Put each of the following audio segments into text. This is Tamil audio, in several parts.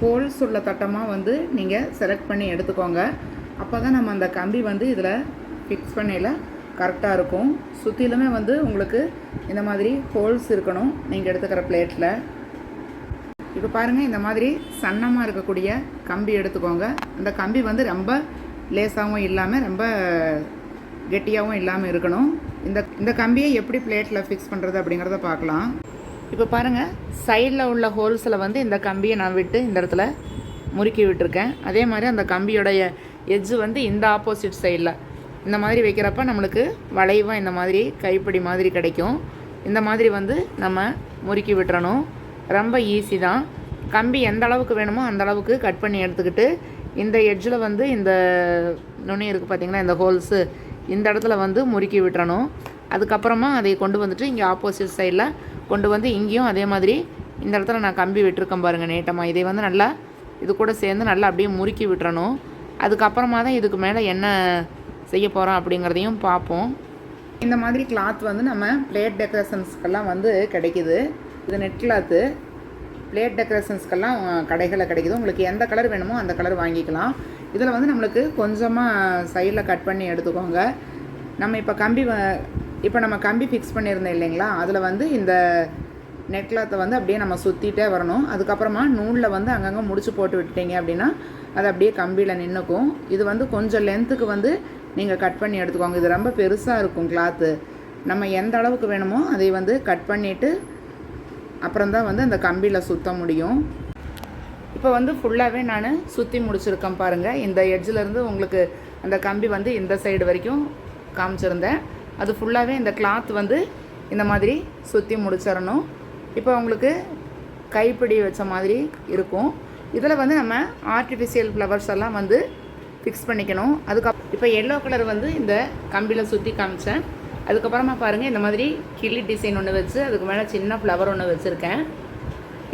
ஹோல்ஸ் உள்ள தட்டமாக வந்து நீங்கள் செலக்ட் பண்ணி எடுத்துக்கோங்க. அப்போ தான் நம்ம அந்த கம்பி வந்து இதில் ஃபிக்ஸ் பண்ணையில் கரெக்டாக இருக்கும். சுற்றிலுமே வந்து உங்களுக்கு இந்த மாதிரி ஹோல்ஸ் இருக்கணும் நீங்கள் எடுத்துக்கிற பிளேட்டில் இப்போ பாருங்கள் இந்த மாதிரி சன்னமாக இருக்கக்கூடிய கம்பி எடுத்துக்கோங்க. அந்த கம்பி வந்து ரொம்ப லேசாகவும் இல்லாமல் ரொம்ப கெட்டியாகவும் இல்லாமல் இருக்கணும். இந்த இந்த கம்பியை எப்படி பிளேட்டில் ஃபிக்ஸ் பண்ணுறது அப்படிங்கிறத பார்க்கலாம். இப்போ பாருங்கள் சைடில் உள்ள ஹோல்ஸில் வந்து இந்த கம்பியை நான் விட்டு இந்த இடத்துல முறுக்கி விட்டுருக்கேன். அதே மாதிரி அந்த கம்பியோடைய எஜ்ஜு வந்து இந்த ஆப்போசிட் சைடில் இந்த மாதிரி வைக்கிறப்ப நம்மளுக்கு வளைவாக இந்த மாதிரி கைப்பிடி மாதிரி கிடைக்கும். இந்த மாதிரி வந்து நம்ம முறுக்கி விட்டுறணும். ரொம்ப ஈஸி தான். கம்பி எந்த அளவுக்கு வேணுமோ அந்த அளவுக்கு கட் பண்ணி எடுத்துக்கிட்டு இந்த எட்ஜில் வந்து இந்த நுனி இருக்குது பார்த்திங்கன்னா இந்த ஹோல்ஸு இந்த இடத்துல வந்து முறுக்கி விட்டுறணும். அதுக்கப்புறமா அதை கொண்டு வந்துட்டு இங்கே ஆப்போசிட் சைடில் கொண்டு வந்து இங்கேயும் அதே மாதிரி இந்த இடத்துல நான் கம்பி விட்டுருக்கேன் பாருங்கள் நீட்டமாக இதை வந்து நல்லா இது கூட சேர்ந்து நல்லா அப்படியே முறுக்கி விட்டுறணும். அதுக்கப்புறமா தான் இதுக்கு மேலே என்ன செய்ய போகிறோம் அப்படிங்கிறதையும் பார்ப்போம். இந்த மாதிரி கிளாத் வந்து நம்ம பிளேட் டெக்கரேஷன்ஸ்க்கெல்லாம் வந்து கிடைக்குது. இது நெட் கிளாத்து பிளேட் டெக்கரேஷன்ஸ்க்கெல்லாம் கடைகளில் கிடைக்குது. உங்களுக்கு எந்த கலர் வேணுமோ அந்த கலர் வாங்கிக்கலாம். இதில் வந்து நம்மளுக்கு கொஞ்சமாக சைடில் கட் பண்ணி எடுத்துக்கோங்க. நம்ம இப்போ கம்பி வ- இப்போ நம்ம கம்பி ஃபிக்ஸ் பண்ணியிருந்தோம் இல்லைங்களா? அதில் வந்து இந்த நெட் கிளாத்தை வந்து அப்படியே நம்ம சுற்றிட்டே வரணும். அதுக்கப்புறமா நூலில் வந்து அங்கங்கே முடிச்சு போட்டு விட்டுட்டீங்க அப்படின்னா அது அப்படியே கம்பியில் நின்றுக்கும் இது வந்து கொஞ்சம் லென்த்துக்கு வந்து நீங்கள் கட் பண்ணி எடுத்துக்கோங்க. இது ரொம்ப பெருசாக இருக்கும் கிளாத்து நம்ம எந்த அளவுக்கு வேணுமோ அதை வந்து கட் பண்ணிவிட்டு அப்புறம் தான் வந்து அந்த கம்பியில் சுற்ற முடியும். இப்போ வந்து ஃபுல்லாகவே நான் சுற்றி முடிச்சிருக்கேன் பாருங்கள் இந்த எட்ஜிலேருந்து உங்களுக்கு அந்த கம்பி வந்து இந்த சைடு வரைக்கும் காமிச்சிருந்தேன். அது ஃபுல்லாகவே இந்த கிளாத் வந்து இந்த மாதிரி சுற்றி முடிச்சிடணும். இப்போ உங்களுக்கு கைப்பிடி வச்ச மாதிரி இருக்கும். இதில் வந்து நம்ம ஆர்டிஃபிஷியல் ஃப்ளவர்ஸ் எல்லாம் வந்து ஃபிக்ஸ் பண்ணிக்கணும். அதுக்கப்புறம் இப்போ எல்லோ கலர் வந்து இந்த கம்பியில் சுற்றி காமிச்சேன். அதுக்கப்புறமா பாருங்கள் இந்த மாதிரி கிளி டிசைன் ஒன்று வச்சு அதுக்கு மேலே சின்ன ஃப்ளவர் ஒன்று வச்சுருக்கேன்.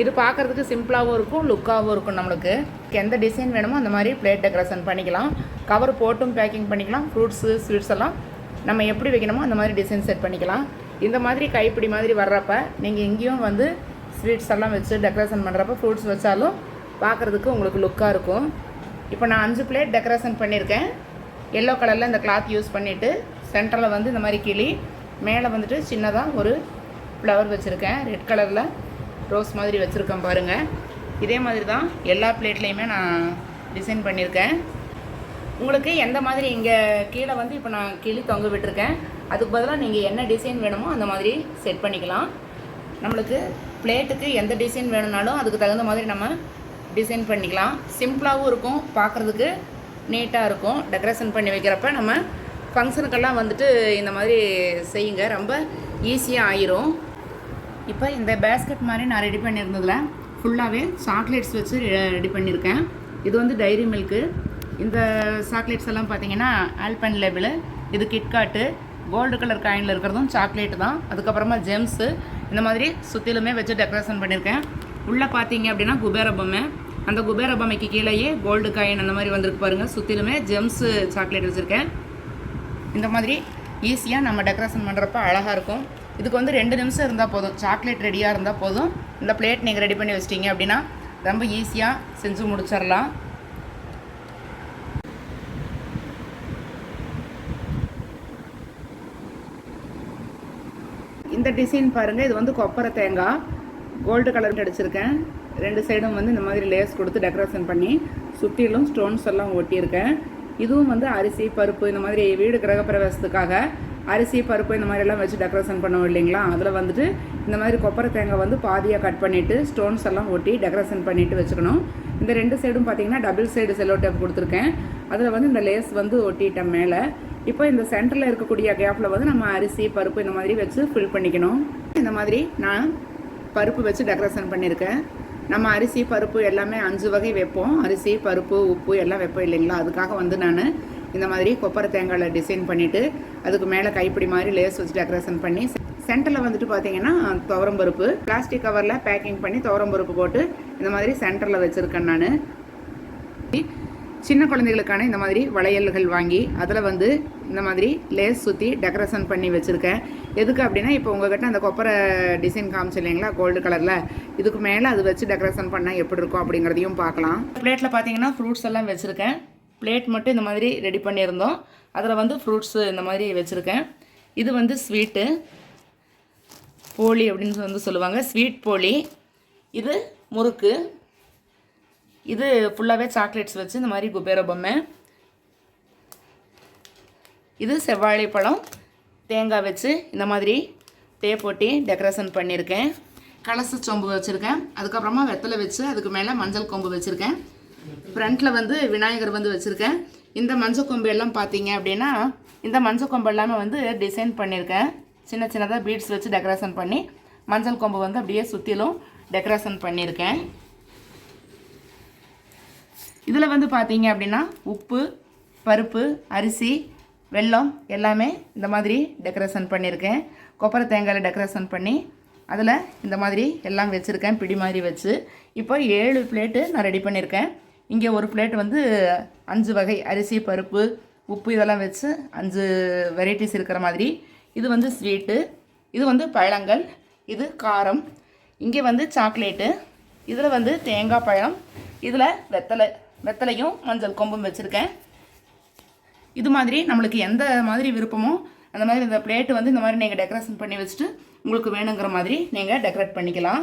இது பார்க்குறதுக்கு சிம்பிளாகவும் இருக்கும் லுக்காகவும் இருக்கும் நம்மளுக்கு. எந்த டிசைன் வேணுமோ அந்த மாதிரி பிளேட் டெக்கரேஷன் பண்ணிக்கலாம். கவர் போட்டும் பேக்கிங் பண்ணிக்கலாம் ஃப்ரூட்ஸு ஸ்வீட்ஸ் எல்லாம் நம்ம எப்படி வைக்கணுமோ அந்த மாதிரி டிசைன் செட் பண்ணிக்கலாம். இந்த மாதிரி கைப்பிடி மாதிரி வர்றப்ப நீங்கள் எங்கேயும் வந்து ஸ்வீட்ஸ் எல்லாம் வச்சு டெக்கரேஷன் பண்ணுறப்ப ஃப்ரூட்ஸ் வச்சாலும் பார்க்குறதுக்கு உங்களுக்கு லுக்காக இருக்கும். இப்போ நான் அஞ்சு பிளேட் டெக்கரேஷன் பண்ணியிருக்கேன். எல்லோ கலரில் இந்த கிளாத் யூஸ் பண்ணிவிட்டு சென்டரில் வந்து இந்த மாதிரி கிளி மேலே வந்துட்டு சின்னதாக ஒரு ஃப்ளவர் வச்சுருக்கேன். ரெட் கலரில் ரோஸ் மாதிரி வச்சுருக்கேன் பாருங்கள் இதே மாதிரி தான் எல்லா பிளேட்லேயுமே நான் டிசைன் பண்ணியிருக்கேன். உங்களுக்கு எந்த மாதிரி இங்கே கீழே வந்து இப்போ நான் கிளி தொங்க விட்டுருக்கேன். அதுக்கு பதிலாக நீங்கள் என்ன டிசைன் வேணுமோ அந்த மாதிரி செட் பண்ணிக்கலாம். நம்மளுக்கு பிளேட்டுக்கு எந்த டிசைன் வேணும்னாலும் அதுக்கு தகுந்த மாதிரி நம்ம டிசைன் பண்ணிக்கலாம். சிம்பிளாகவும் இருக்கும் பார்க்குறதுக்கு நீட்டாக இருக்கும். டெக்கரேஷன் பண்ணி வைக்கிறப்ப நம்ம ஃபங்க்ஷனுக்கெல்லாம் வந்துட்டு இந்த மாதிரி செய்யுங்க. ரொம்ப ஈஸியாக ஆயிரும். இப்போ இந்த பேஸ்கெட் மாதிரி நான் ரெடி பண்ணியிருந்ததில் ஃபுல்லாகவே சாக்லேட்ஸ் வச்சு ரெடி பண்ணியிருக்கேன். இது வந்து டைரி மில்க்கு இந்த சாக்லேட்ஸ் எல்லாம் பார்த்தீங்கன்னா ஆல்பன் லேபிள் இது கிட்காட்டு கோல்டு கலர் காயினில் இருக்கிறதும் சாக்லேட் தான். அதுக்கப்புறமா ஜெம்ஸு இந்த மாதிரி சுற்றிலுமே வச்சு டெக்கரேஷன் பண்ணியிருக்கேன். உள்ளே பார்த்தீங்க அப்படின்னா குபேர பொம்மை. அந்த குபேர பொம்மைக்கு கீழேயே கோல்டு காயின் அந்த மாதிரி வந்திருக்கு பாருங்கள் சுற்றிலுமே ஜெம்ஸு சாக்லேட் வச்சுருக்கேன். இந்த மாதிரி ஈஸியாக நம்ம டெக்கரேஷன் பண்ணுறப்ப அழகாக இருக்கும். இதுக்கு வந்து ரெண்டு நிமிஷம் இருந்தால் போதும். சாக்லேட் ரெடியாக இருந்தால் போதும். இந்த பிளேட் நீங்கள் ரெடி பண்ணி வச்சிட்டிங்க அப்படின்னா ரொம்ப ஈஸியாக செஞ்சு முடிச்சிடலாம். இந்த டிசைன் பாருங்கள் இது வந்து கொப்பரை தேங்காய். கோல்டு கலர் அடிச்சிருக்கேன். ரெண்டு சைடும் வந்து இந்த மாதிரி லேஸ் கொடுத்து டெக்கரேஷன் பண்ணி சுற்றிலும் ஸ்டோன்ஸ் எல்லாம் ஒட்டியிருக்கேன். இதுவும் வந்து அரிசி பருப்பு இந்த மாதிரி வீடு கிரகப்பிரவேசத்துக்காக அரிசி பருப்பு இந்த மாதிரிலாம் வச்சு டெக்கரேஷன் பண்ணுவோம் இல்லைங்களா? அதில் வந்துட்டு இந்த மாதிரி கொப்பரை தேங்காய் வந்து பாதியாக கட் பண்ணிவிட்டு ஸ்டோன்ஸ் எல்லாம் ஒட்டி டெக்கரேஷன் பண்ணிவிட்டு வச்சுக்கணும். இந்த ரெண்டு சைடும் பார்த்தீங்கன்னா டபுள் சைடு செல்லோ டேப் கொடுத்துருக்கேன். அதில் வந்து இந்த லேஸ் வந்து ஒட்டிட்டேன் மேலே இப்போ இந்த சென்டரில் இருக்கக்கூடிய கேப்பில் வந்து நம்ம அரிசி பருப்பு இந்த மாதிரி வச்சு ஃபில் பண்ணிக்கணும். இந்த மாதிரி நான் பருப்பு வச்சு டெக்கரேஷன் பண்ணியிருக்கேன் நம்ம அரிசி பருப்பு எல்லாமே அஞ்சு வகை வைப்போம். அரிசி பருப்பு உப்பு எல்லாம் வைப்போம் இல்லைங்களா? அதுக்காக வந்து நான் இந்த மாதிரி கொப்பரை தேங்காயில் டிசைன் பண்ணிவிட்டு அதுக்கு மேலே கைப்பிடி மாதிரி லேஸ் வச்சு டெக்கரேஷன் பண்ணி சென்டரில் வந்துட்டு பார்த்தீங்கன்னா துவரம் பருப்பு. பிளாஸ்டிக் கவரில் பேக்கிங் பண்ணி துவரம் பருப்பு போட்டு இந்த மாதிரி சென்டரில் வச்சுருக்கேன் நான். சின்ன குழந்தைகளுக்கான இந்த மாதிரி வளையல்கள் வாங்கி அதில் வந்து இந்த மாதிரி லேஸ் சுற்றி டெக்கரேஷன் பண்ணி வச்சுருக்கேன். எதுக்கு அப்படின்னா இப்போ உங்ககிட்ட அந்த கொப்பரை டிசைன் காமிச்சு இல்லைங்களா கோல்டு கலரில் இதுக்கு மேலே அது வச்சு டெக்கரேஷன் பண்ணால் எப்படி இருக்கும் அப்படிங்கிறதையும் பார்க்கலாம். பிளேட்டில் பார்த்தீங்கன்னா ஃப்ரூட்ஸ் எல்லாம் வச்சுருக்கேன். பிளேட் மட்டும் இந்த மாதிரி ரெடி பண்ணியிருந்தோம். அதில் வந்து ஃப்ரூட்ஸு இந்த மாதிரி வச்சுருக்கேன். இது வந்து ஸ்வீட்டு போலி அப்படின்னு வந்து சொல்லுவாங்க. ஸ்வீட் போலி. இது முறுக்கு. இது ஃபுல்லாகவே சாக்லேட்ஸ் வச்சு இந்த மாதிரி குபேர பொம்மை. இது செவ்வாழை பழம் தேங்காய் வச்சு இந்த மாதிரி டே போட்டி டெக்கரேஷன் பண்ணியிருக்கேன் கலச சொம்பு வச்சுருக்கேன். அதுக்கப்புறமா வெத்தலை வச்சு அதுக்கு மேலே மஞ்சள் கொம்பு வச்சுருக்கேன். ஃப்ரண்ட்டில் வந்து விநாயகர் வந்து வச்சுருக்கேன். இந்த மஞ்சள் கொம்பு எல்லாம் பார்த்தீங்க அப்படின்னா இந்த மஞ்சள் கொம்பு எல்லாமே வந்து டிசைன் பண்ணியிருக்கேன் சின்ன சின்னதாக பீட்ஸ் வச்சு டெக்கரேஷன் பண்ணி மஞ்சள் கொம்பு வந்து அப்படியே சுற்றிலும் டெக்கரேஷன் பண்ணியிருக்கேன் இதில் வந்து பார்த்தீங்க அப்படின்னா உப்பு பருப்பு அரிசி வெல்லம் எல்லாமே இந்த மாதிரி டெக்கரேஷன் பண்ணியிருக்கேன். கொப்பரை தேங்காயில் டெக்கரேஷன் பண்ணி அதில் இந்த மாதிரி எல்லாம் வச்சுருக்கேன் பிடி மாதிரி வச்சு. இப்போ ஏழு பிளேட்டு நான் ரெடி பண்ணியிருக்கேன். இங்கே ஒரு பிளேட் வந்து அஞ்சு வகை அரிசி பருப்பு உப்பு இதெல்லாம் வச்சு அஞ்சு வெரைட்டிஸ் இருக்கிற மாதிரி. இது வந்து ஸ்வீட்டு இது வந்து பழங்கள் இது காரம். இங்கே வந்து சாக்லேட்டு இதில் வந்து தேங்காய் பழம் இதில் வெத்தலை. வெத்தலையும் மஞ்சள் கொம்பும் வச்சுருக்கேன். இது மாதிரி நம்மளுக்கு எந்த மாதிரி விருப்பமோ அந்த மாதிரி இந்த பிளேட்டு வந்து இந்த மாதிரி நீங்கள் டெக்கரேஷன் பண்ணி வச்சுட்டு உங்களுக்கு வேணுங்கிற மாதிரி நீங்கள் டெக்கரேட் பண்ணிக்கலாம்.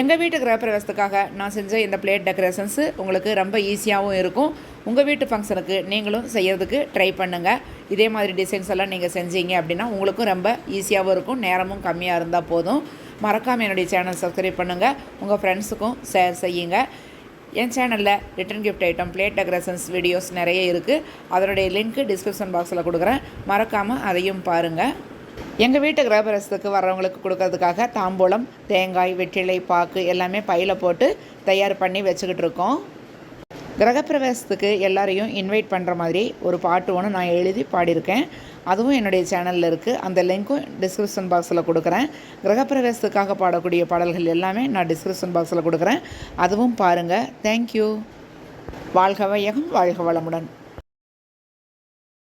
எங்கள் வீட்டு கிரகப்பிரவேசத்துக்காக நான் செஞ்ச இந்த பிளேட் டெக்கரேஷன்ஸு உங்களுக்கு ரொம்ப ஈஸியாகவும் இருக்கும். உங்கள் வீட்டு ஃபங்க்ஷனுக்கு நீங்களும் செய்யறதுக்கு ட்ரை பண்ணுங்கள் இதே மாதிரி டிசைன்ஸ் எல்லாம் நீங்கள் செஞ்சீங்க அப்படின்னா உங்களுக்கும் ரொம்ப ஈஸியாகவும் இருக்கும். நேரமும் கம்மியாக இருந்தால் போதும். மறக்காமல் என்னுடைய சேனல் சப்ஸ்கிரைப் பண்ணுங்கள் உங்கள் ஃப்ரெண்ட்ஸுக்கும் ஷேர் செய்யுங்க. என் சேனலில் return gift item plate decorations videos நிறைய இருக்குது அதனுடைய லிங்க்கு டிஸ்கிரிப்ஷன் பாக்ஸில் கொடுக்குறேன். மறக்காமல் அதையும் பாருங்கள் எங்கள் வீட்டு கிரகபிரசத்துக்கு வர்றவங்களுக்கு கொடுக்கறதுக்காக தாம்பூலம் தேங்காய் வெற்றிலை பாக்கு எல்லாமே பையில் போட்டு தயார் பண்ணி வச்சுக்கிட்டு இருக்கோம். கிரகப்பிரவேசத்துக்கு எல்லாரையும் இன்வைட் பண்ணுற மாதிரி ஒரு பாட்டு ஒன்று நான் எழுதி பாடியிருக்கேன். அதுவும் என்னுடைய சேனலில் இருக்குது அந்த லிங்க்கும் டிஸ்கிரிப்ஷன் பாக்ஸில் கொடுக்குறேன். கிரகப்பிரவேசத்துக்காக பாடக்கூடிய பாடல்கள் எல்லாமே நான் டிஸ்கிரிப்ஷன் பாக்ஸில் கொடுக்குறேன். அதுவும் பாருங்கள் தேங்க்யூ வாழ்க வையகம் வாழ்க வளமுடன்.